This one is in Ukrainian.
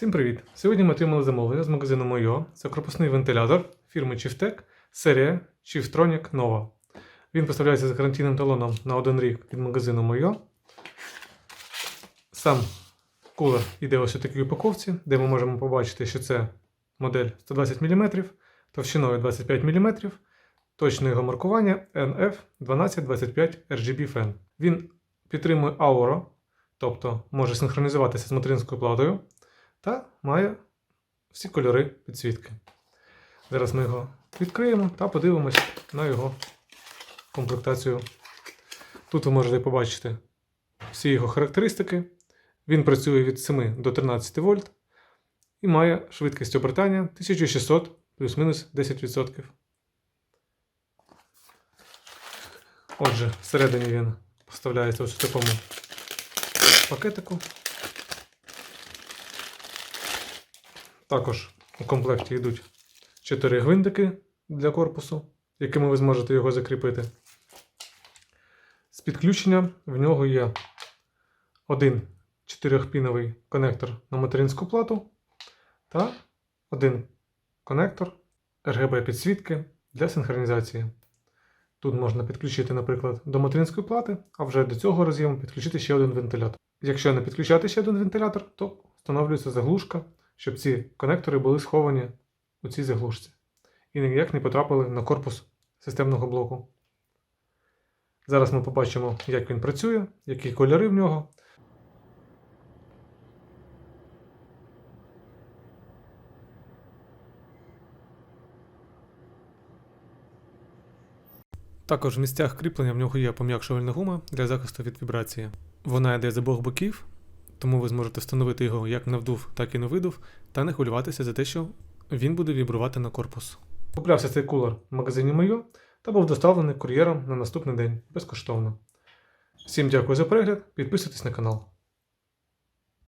Всім привіт! Сьогодні ми отримали замовлення з магазину Мойо. Це корпусний вентилятор фірми Chieftec, серія Chiftronic Nova. Він поставляється з гарантійним талоном на один рік від магазину Мойо. Сам кулер йде ось у такій упаковці, де ми можемо побачити, що це модель 120 мм, товщиною 25 мм, точне його маркування NF 1225 RGB Fan. Він підтримує Auro, тобто може синхронізуватися з материнською платою та має всі кольори підсвітки. Зараз ми його відкриємо та подивимось на його комплектацію. Тут ви можете побачити всі його характеристики. Він працює від 7 до 13 вольт і має швидкість обертання 1600 плюс-мінус 10%. Отже, всередині він поставляється ось у такому пакетику. Також у комплекті йдуть 4 гвинтики для корпусу, якими ви зможете його закріпити. З підключення в нього є один 4-піновий конектор на материнську плату та один конектор RGB підсвітки для синхронізації. Тут можна підключити, наприклад, до материнської плати, а вже до цього роз'єму підключити ще один вентилятор. Якщо не підключати ще один вентилятор, то встановлюється заглушка, щоб ці конектори були сховані у цій заглушці і ніяк не потрапили на корпус системного блоку. Зараз ми побачимо, як він працює, які кольори в нього. Також в місцях кріплення в нього є пом'якшувальна гума для захисту від вібрації. Вона йде з обох боків, тому ви зможете встановити його як на вдув, так і на видув, та не хвилюватися за те, що він буде вібрувати на корпус. Куплявся цей кулер в магазині Мою та був доставлений кур'єром на наступний день безкоштовно. Всім дякую за перегляд, підписуйтесь на канал.